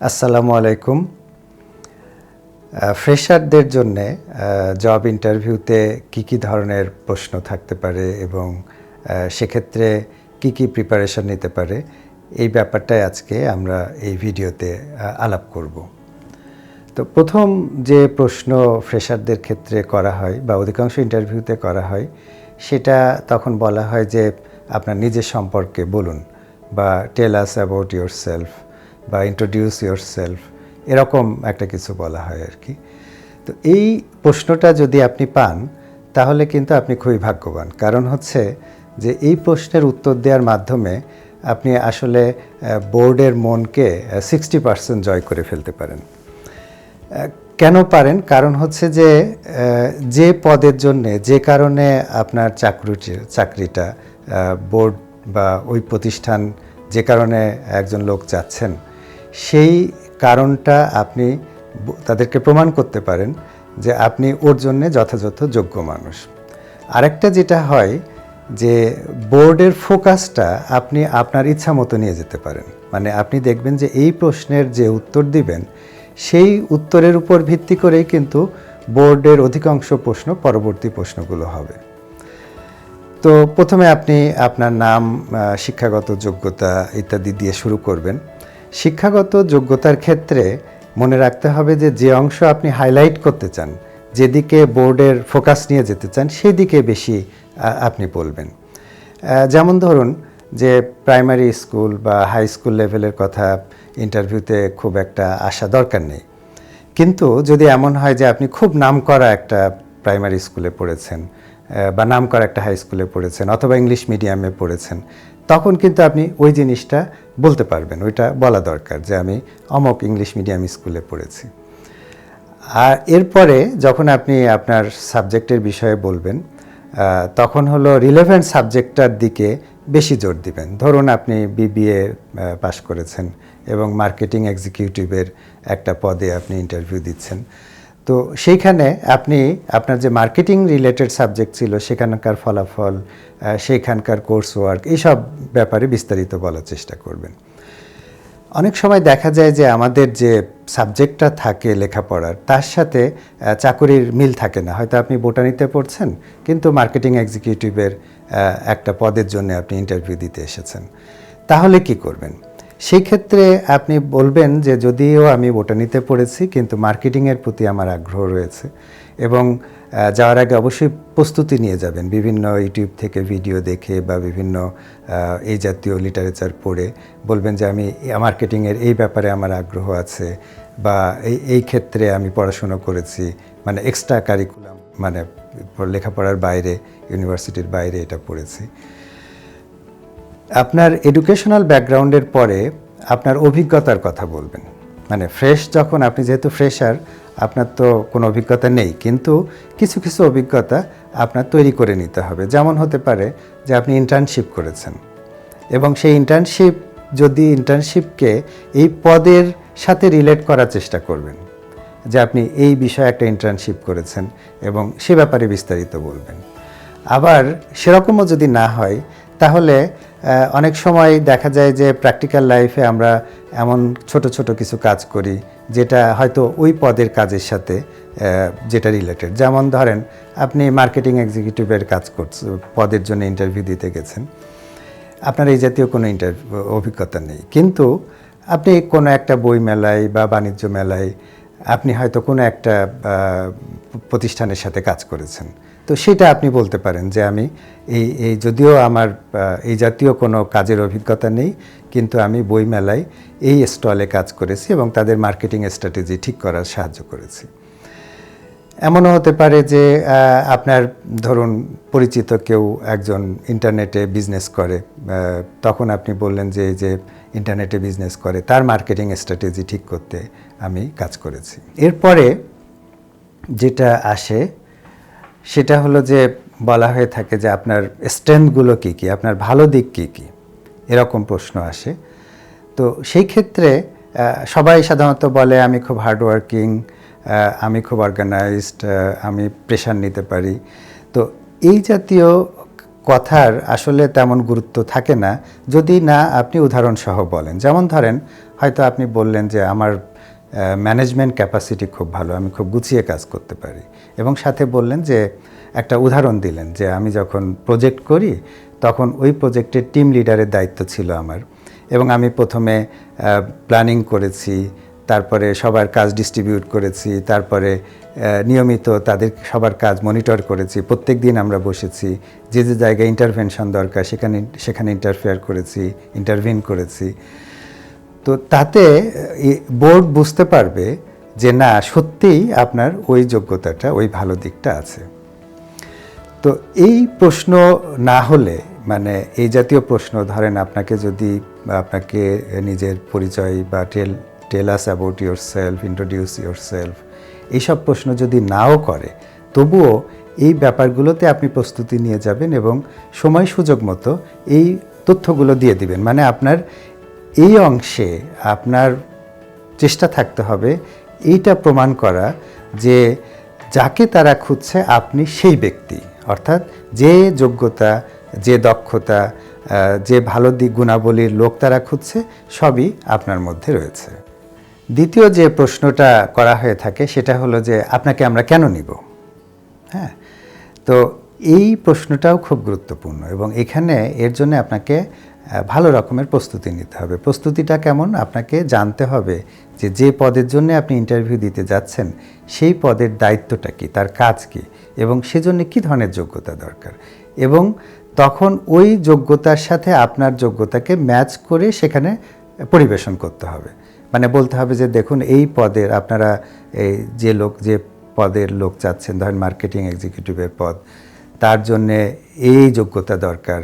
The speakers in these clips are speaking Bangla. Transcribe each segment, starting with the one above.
আসসালামু আলাইকুম। ফ্রেশারদের জন্য জব ইন্টারভিউতে কি কি ধরনের প্রশ্ন থাকতে পারে এবং সেক্ষেত্রে কি কি প্রিপারেশন নিতে পারে, এই ব্যাপারটাই আজকে আমরা এই ভিডিওতে আলাপ করব। তো প্রথম যে প্রশ্ন ফ্রেশারদের ক্ষেত্রে করা হয় বা অধিকাংশ ইন্টারভিউতে করা হয়, সেটা তখন বলা হয় যে আপনার নিজের সম্পর্কে বলুন বা tell us about yourself বা ইন্ট্রোডিউস ইয়োর সেলফ এরকম একটা কিছু বলা হয় আর কি। তো এই প্রশ্নটা যদি আপনি পান, তাহলে কিন্তু আপনি খুবই ভাগ্যবান। কারণ হচ্ছে যে এই প্রশ্নের উত্তর দেওয়ার মাধ্যমে আপনি আসলে বোর্ডের মনকে সিক্সটি পার্সেন্ট জয় করে ফেলতে পারেন। কেন পারেন? কারণ হচ্ছে যে যে পদের জন্যে, যে কারণে আপনার চাকরিটি, চাকরিটা বোর্ড বা ওই প্রতিষ্ঠান যে কারণে একজন লোক চাচ্ছেন সেই কারণটা আপনি তাদেরকে প্রমাণ করতে পারেন যে আপনি ওর জন্যে যথাযথ যোগ্য মানুষ। আরেকটা যেটা হয় যে বোর্ডের ফোকাসটা আপনি আপনার ইচ্ছা মতো নিয়ে যেতে পারেন। মানে আপনি দেখবেন যে এই প্রশ্নের যে উত্তর দিবেন, সেই উত্তরের উপর ভিত্তি করেই কিন্তু বোর্ডের অধিকাংশ প্রশ্ন পরবর্তী প্রশ্নগুলো হবে। তো প্রথমে আপনি আপনার নাম শিক্ষাগত যোগ্যতা ইত্যাদি দিয়ে শুরু করবেন। শিক্ষাগত যোগ্যতার ক্ষেত্রে মনে রাখতে হবে যে যে অংশ আপনি হাইলাইট করতে চান, যেদিকে বোর্ডের ফোকাস নিয়ে যেতে চান সেই দিকে বেশি আপনি বলবেন। যেমন ধরুন যে প্রাইমারি স্কুল বা হাই স্কুল লেভেলের কথা ইন্টারভিউতে খুব একটা আসা দরকার নেই। কিন্তু যদি এমন হয় যে, আপনি খুব নাম করা একটা প্রাইমারি স্কুলে পড়েছেন বা নাম করা একটা হাই স্কুলে পড়েছেন, অথবা ইংলিশ মিডিয়ামে পড়েছেন তখন কিন্তু আপনি ওই জিনিসটা বলতে পারবেন, ওইটা বলা দরকার যে আমি অমক ইংলিশ মিডিয়াম স্কুলে পড়েছি। আর এরপরে যখন আপনি আপনার সাবজেক্টের বিষয়ে বলবেন তখন হলো রিলেভেন্ট সাবজেক্টটার দিকে বেশি জোর দিবেন। ধরুন আপনি বিবিএ পাশ করেছেন এবং মার্কেটিং এক্সিকিউটিভের একটা পদে আপনি ইন্টারভিউ দিচ্ছেন। তো সেইখানে আপনি আপনার যে মার্কেটিং রিলেটেড সাবজেক্ট ছিল, সেখানকার ফলাফল সেইখানকার কোর্স ওয়ার্ক এইসব ব্যাপারে বিস্তারিত বলার চেষ্টা করবেন। অনেক সময় দেখা যায় যে আমাদের যে সাবজেক্টটা থাকে লেখাপড়ার, তার সাথে চাকুরির মিল থাকে না। হয়তো আপনি বোটানিতে পড়ছেন, কিন্তু মার্কেটিং এক্সিকিউটিভের একটা পদের জন্য আপনি ইন্টারভিউ দিতে এসেছেন। তাহলে কি করবেন? সেই ক্ষেত্রে আপনি বলবেন যে যদিও আমি বোটানিতে পড়েছি, কিন্তু মার্কেটিংয়ের প্রতি আমার আগ্রহ রয়েছে এবং যাওয়ার আগে অবশ্যই প্রস্তুতি নিয়ে যাবেন। বিভিন্ন ইউটিউব থেকে ভিডিও দেখে বা বিভিন্ন এই জাতীয় লিটারেচার পড়ে বলবেন যে আমি মার্কেটিংয়ের এই ব্যাপারে আমার আগ্রহ আছে বা এই এই ক্ষেত্রে আমি পড়াশুনো করেছি। মানে এক্সট্রা কারিকুলাম মানে লেখাপড়ার বাইরে, ইউনিভার্সিটির বাইরে এটা পড়েছি। আপনার এডুকেশনাল ব্যাকগ্রাউন্ডের পরে আপনার অভিজ্ঞতার কথা বলবেন। মানে ফ্রেশ যখন, আপনি যেহেতু ফ্রেশার আপনার তো কোনো অভিজ্ঞতা নেই। কিন্তু কিছু কিছু অভিজ্ঞতা আপনার তৈরি করে নিতে হবে। যেমন হতে পারে যে আপনি ইন্টার্নশিপ করেছেন। এবং সেই ইন্টার্নশিপ যদি ইন্টার্নশিপকে এই পদের সাথে রিলেট করার চেষ্টা করবেন, যে আপনি এই বিষয়ে একটা ইন্টার্নশিপ করেছেন এবং সে ব্যাপারে বিস্তারিত বলবেন। আবার সেরকমও যদি না হয় তাহলে অনেক সময় দেখা যায় যে প্র্যাকটিক্যাল লাইফে আমরা এমন ছোট ছোট কিছু কাজ করি যেটা হয়তো ওই পদের কাজের সাথে যেটা রিলেটেড যেমন ধরেন, আপনি মার্কেটিং এক্সিকিউটিভের কাজ করছেন পদের জন্য ইন্টারভিউ দিতে গেছেন। আপনার এই জাতীয় কোনো ইন্টারভিউ অভিজ্ঞতা নেই। কিন্তু আপনি কোনো একটা বই মেলায় বা বাণিজ্য মেলায় আপনি হয়তো কোনো একটা প্রতিষ্ঠানের সাথে কাজ করেছেন। তো সেটা আপনি বলতে পারেন যে আমি এই এই যদিও আমার এই জাতীয় কোনো কাজের অভিজ্ঞতা নেই, কিন্তু আমি বই মেলায় এই স্টলে কাজ করেছি এবং তাদের মার্কেটিং স্ট্র্যাটেজি ঠিক করার সাহায্য করেছি। এমনও হতে পারে যে আপনার ধরুন পরিচিত কেউ একজন ইন্টারনেটে বিজনেস করে তখন আপনি বললেন যে যে ইন্টারনেটে বিজনেস করে, তার মার্কেটিং স্ট্র্যাটেজি ঠিক করতে আমি কাজ করেছি। এরপরে যেটা আসে সেটা হলো যে বলা হয়ে থাকে যে আপনার স্ট্রেংথগুলো কী কী? আপনার ভালো দিক কী কী? এরকম প্রশ্ন আসে। তো সেই ক্ষেত্রে সবাই সাধারণত বলে, আমি খুব হার্ডওয়ার্কিং আমি খুব অর্গানাইজড আমি প্রেশার নিতে পারি। তো এই জাতীয় কথার আসলে তেমন গুরুত্ব থাকে না। যদি না, আপনি উদাহরণসহ বলেন। যেমন ধরেন, হয়তো আপনি বললেন যে, আমার ম্যানেজমেন্ট ক্যাপাসিটি খুব ভালো, আমি খুব গুছিয়ে কাজ করতে পারি। এবং সাথে বললেন যে, একটা উদাহরণ দিলেন যে, আমি যখন প্রজেক্ট করি, তখন ওই প্রজেক্টের টিম লিডারের দায়িত্ব ছিল আমার। এবং আমি প্রথমে প্ল্যানিং করেছি, তারপরে সবার কাজ ডিস্ট্রিবিউট করেছি, তারপরে নিয়মিত তাদের সবার কাজ মনিটর করেছি, প্রত্যেক দিন আমরা বসেছি, যে যে জায়গায় ইন্টারভেনশন দরকার, সেখানে সেখানে ইন্টারফেয়ার করেছি ইন্টারভিন করেছি। তো তাতে বোর্ড বুঝতে পারবে যে না, সত্যিই আপনার ওই যোগ্যতাটা, ওই ভালো দিকটা আছে। তো এই প্রশ্ন না হলে মানে এই জাতীয় প্রশ্ন, ধরেন আপনাকে যদি, আপনাকে নিজের পরিচয় বা tell tell us about yourself introduce yourself এইসব প্রশ্ন যদি নাও করে, তবুও এই ব্যাপারগুলোতে আপনি প্রস্তুতি নিয়ে যাবেন এবং সময় সুযোগ মতো এই তথ্যগুলো দিয়ে দিবেন। মানে আপনার এই অংশে আপনার চেষ্টা থাকতে হবে এইটা প্রমাণ করা যে যাকে তারা খুঁজছে আপনি সেই ব্যক্তি। অর্থাৎ যে যোগ্যতা, যে দক্ষতা যে ভালো দিক গুণাবলীর লোক তারা খুঁজছে, সবই আপনার মধ্যে রয়েছে। দ্বিতীয় যে প্রশ্নটা করা হয়ে থাকে সেটা হলো যে আপনাকে আমরা কেন নিব? হ্যাঁ? তো এই প্রশ্নটাও খুব গুরুত্বপূর্ণ এবং এখানে এর জন্য আপনাকে ভালো রকমের প্রস্তুতি নিতে হবে। প্রস্তুতিটা কেমন? আপনাকে জানতে হবে যে যে পদের জন্য আপনি ইন্টারভিউ দিতে যাচ্ছেন, সেই পদের দায়িত্বটা কি, তার কাজ কি, এবং সেজন্য কি ধরনের যোগ্যতা দরকার? এবং তখন ওই যোগ্যতার সাথে আপনার যোগ্যতাকে ম্যাচ করে সেখানে পরিবেশন করতে হবে। মানে বলতে হবে যে দেখুন, এই পদের আপনারা, এই যে লোক, যে পদের লোক চাচ্ছেন, ধরেন মার্কেটিং এক্সিকিউটিভের পদ, তার জন্যে এই যোগ্যতা দরকার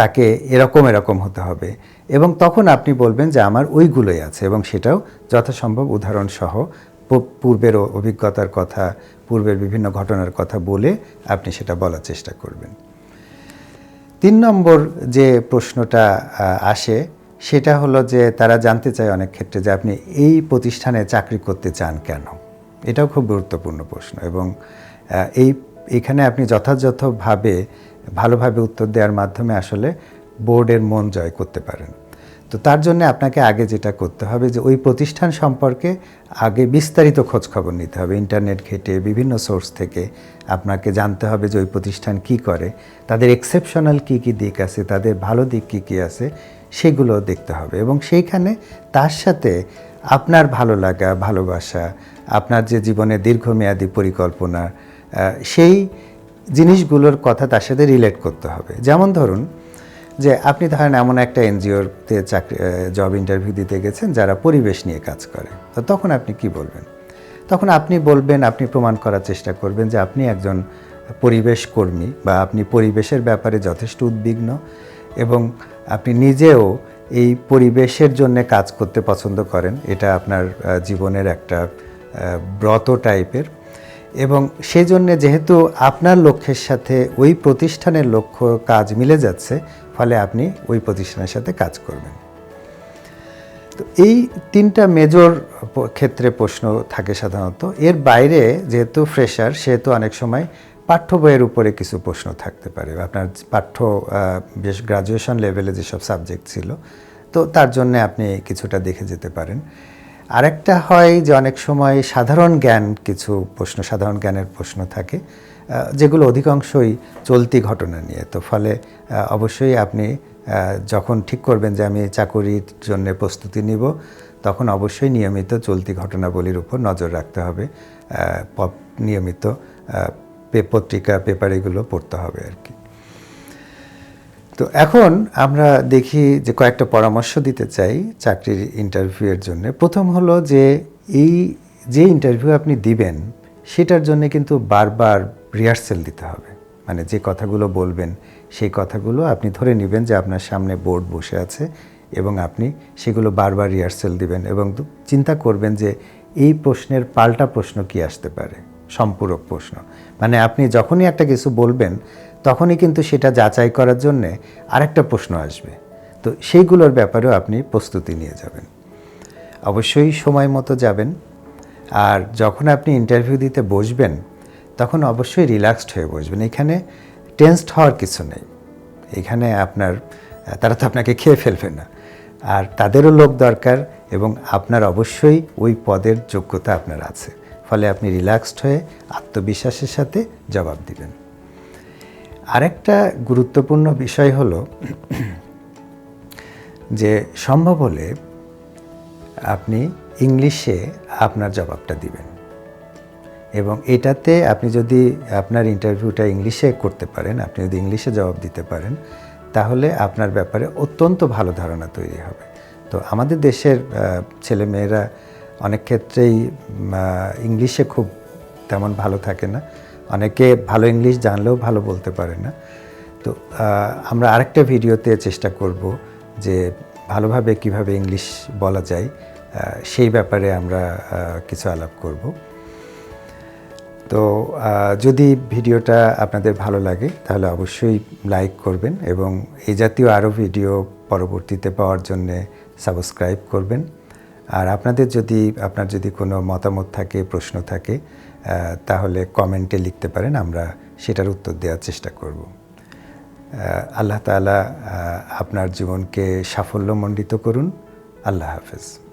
তাকে এরকম এরকম হতে হবে। এবং তখন আপনি বলবেন যে আমার ওইগুলোই আছে এবং সেটাও যথাসম্ভব উদাহরণ সহ পূর্বের অভিজ্ঞতার কথা, পূর্বের বিভিন্ন ঘটনার কথা বলে আপনি সেটা বলার চেষ্টা করবেন। তিন নম্বর যে প্রশ্নটা আসে সেটা হলো যে তারা জানতে চায় অনেক ক্ষেত্রে যে আপনি এই প্রতিষ্ঠানে চাকরি করতে চান কেন? এটাও খুব গুরুত্বপূর্ণ প্রশ্ন এবং এই, এখানে আপনি যথাযথভাবে ভালোভাবে উত্তর দেওয়ার মাধ্যমে আসলে বোর্ডের মন জয় করতে পারেন। তো তার জন্য আপনাকে আগে যেটা করতে হবে যে ওই প্রতিষ্ঠান সম্পর্কে আগে বিস্তারিত খোঁজ খবর নিতে হবে। ইন্টারনেট ঘেটে, বিভিন্ন সোর্স থেকে আপনাকে জানতে হবে যে ওই প্রতিষ্ঠান কি করে। তাদের এক্সেপশনাল কি কি দিক আছে, তাদের ভালো দিক কি কি আছে, সেগুলো দেখতে হবে এবং সেইখানে তার সাথে আপনার ভালো লাগা, ভালোবাসা, আপনার যে জীবনে দীর্ঘমেয়াদী পরিকল্পনা সেই জিনিসগুলোর কথা তার সাথে রিলেট করতে হবে। যেমন ধরুন যে আপনি ধরেন এমন একটা এনজিওতে চাকরি জব ইন্টারভিউ দিতে গেছেন যারা পরিবেশ নিয়ে কাজ করে। তো তখন আপনি কি বলবেন? তখন আপনি বলবেন, আপনি প্রমাণ করার চেষ্টা করবেন যে আপনি একজন পরিবেশ কর্মী বা আপনি পরিবেশের ব্যাপারে যথেষ্ট উদ্বিগ্ন এবং আপনি নিজেও এই পরিবেশের জন্য কাজ করতে পছন্দ করেন। এটা আপনার জীবনের একটা ব্রত টাইপের এবং সেই জন্যে যেহেতু আপনার লক্ষ্যের সাথে ওই প্রতিষ্ঠানের লক্ষ্য কাজ মিলে যাচ্ছে, ফলে আপনি ওই প্রতিষ্ঠানের সাথে কাজ করবেন। তো এই তিনটা মেজর ক্ষেত্রে প্রশ্ন থাকে সাধারণত। এর বাইরে যেহেতু ফ্রেশার সেহেতু অনেক সময় পাঠ্য বইয়ের উপরে কিছু প্রশ্ন থাকতে পারে। আপনার পাঠ্য বেশ গ্রাজুয়েশন লেভেলে যেসব সাবজেক্ট ছিল, তো তার জন্য আপনি কিছুটা দেখে যেতে পারেন। আরেকটা হয় যে অনেক সময় সাধারণ জ্ঞান, কিছু প্রশ্ন, সাধারণ জ্ঞানের প্রশ্ন থাকে যেগুলো অধিকাংশই চলতি ঘটনা নিয়ে। তো ফলে অবশ্যই আপনি যখন ঠিক করবেন যে আমি চাকরির জন্য প্রস্তুতি নিব, তখন অবশ্যই নিয়মিত চলতি ঘটনাবলীর উপর নজর রাখতে হবে। নিয়মিত পত্রিকা, পেপার এগুলো পড়তে হবে আর কি। তো এখন আমরা দেখি যে কয়েকটা পরামর্শ দিতে চাই চাকরির ইন্টারভিউয়ের জন্য। প্রথম হলো যে এই যে ইন্টারভিউ আপনি দিবেন, সেটার জন্য কিন্তু বারবার রিহার্সেল দিতে হবে। মানে যে কথাগুলো বলবেন, সেই কথাগুলো আপনি ধরে নেবেন যে আপনার সামনে বোর্ড বসে আছে এবং আপনি সেগুলো বারবার রিহার্সেল দিবেন এবং চিন্তা করবেন যে এই প্রশ্নের পাল্টা প্রশ্ন কি আসতে পারে, সম্পূরক প্রশ্ন। মানে আপনি যখনই একটা কিছু বলবেন তখনই কিন্তু সেটা যাচাই করার জন্যে আরেকটা প্রশ্ন আসবে। তো সেইগুলোর ব্যাপারেও আপনি প্রস্তুতি নিয়ে যাবেন। অবশ্যই সময় মতো যাবেন। আর যখন আপনি ইন্টারভিউ দিতে বসবেন, তখন অবশ্যই রিল্যাক্সড হয়ে বসবেন। এখানে টেন্সড হওয়ার কিছু নেই। এখানে আপনার, তারা তো আপনাকে খেয়ে ফেলবে না। আর তাদেরও লোক দরকার এবং আপনার অবশ্যই ওই পদের যোগ্যতা আপনার আছে। ফলে আপনি রিল্যাক্সড হয়ে আত্মবিশ্বাসের সাথে জবাব দিবেন। আরেকটা গুরুত্বপূর্ণ বিষয় হলো যে সম্ভব হলে আপনি ইংলিশে আপনার জবাবটা দিবেন। এবং এটাতে আপনি যদি আপনার ইন্টারভিউটা ইংলিশে করতে পারেন, আপনি যদি ইংলিশে জবাব দিতে পারেন, তাহলে আপনার ব্যাপারে অত্যন্ত ভালো ধারণা তৈরি হবে। তো আমাদের দেশের ছেলেমেয়েরা অনেক ক্ষেত্রেই ইংলিশে খুব তেমন ভালো থাকে না। অনেকে ভালো ইংলিশ জানলেও ভালো বলতে পারে না। তো আমরা আরেকটা ভিডিওতে চেষ্টা করব যে ভালোভাবে কীভাবে ইংলিশ বলা যায় সেই ব্যাপারে আমরা কিছু আলাপ করব। তো যদি ভিডিওটা আপনাদের ভালো লাগে, তাহলে অবশ্যই লাইক করবেন এবং এই জাতীয় আরও ভিডিও পরবর্তীতে পাওয়ার জন্যে সাবস্ক্রাইব করবেন। আর আপনাদের যদি, আপনার যদি কোনো মতামত থাকে, প্রশ্ন থাকে তাহলে কমেন্টে লিখতে পারেন, আমরা সেটার উত্তর দেওয়ার চেষ্টা করব। আল্লাহ তালা আপনার জীবনকে সাফল্যমণ্ডিত করুন। আল্লাহ হাফেজ।